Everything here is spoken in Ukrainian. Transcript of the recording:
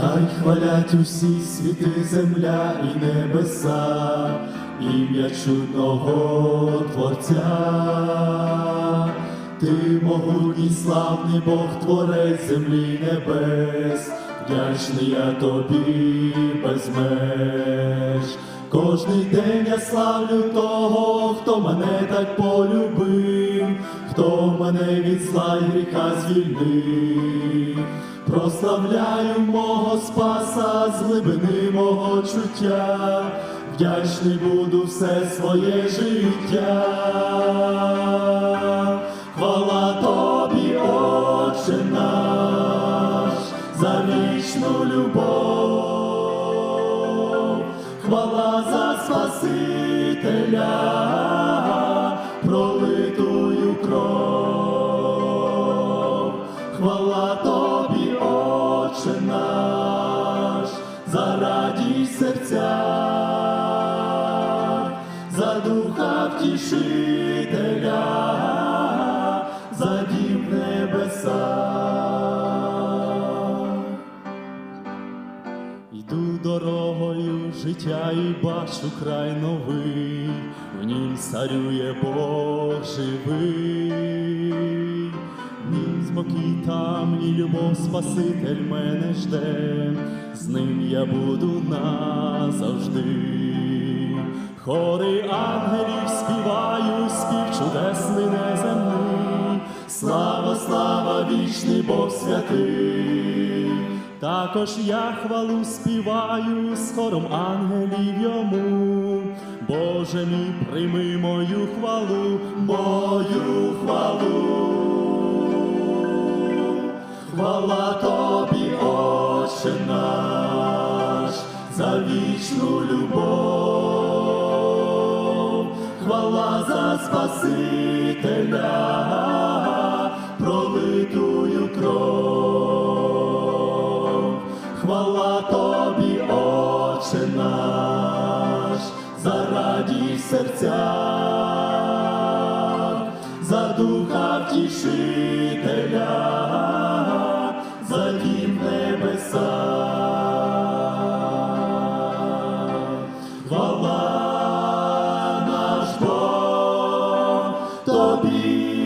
Хай хвалять усі світи, земля і небеса, ім'я чудного Творця. Ти могутній славний Бог, творець землі небес, вдячний я тобі без меж. Кожний день я славлю того, хто мене так полюбив, хто мене від зла й гріха звільнив. Прославляю мого Спаса з глибини мого чуття, вдячний буду все своє життя. Хвала тобі, Отче наш, за вічну любов, хвала за Спасителя, пролитую кров, хвала тобі, Отче наш, за радість серця, за духа втішителя, дорогою життя і бачу край новий, в нім царює Бог живий, ні змоки там, ні любов Спаситель мене жде, з ним я буду назавжди. Хори ангелів співаю, спів чудесний неземний, слава, слава, вічний Бог святий. Також я хвалу співаю з хором ангелів йому. Боже мій, прийми мою хвалу, мою хвалу. Хвала тобі, Отче наш, за вічну любов, хвала за Спасителя, Отче наш, за радість серця, за духа втішителя, за дім небеса. Хвала наш Бог, тобі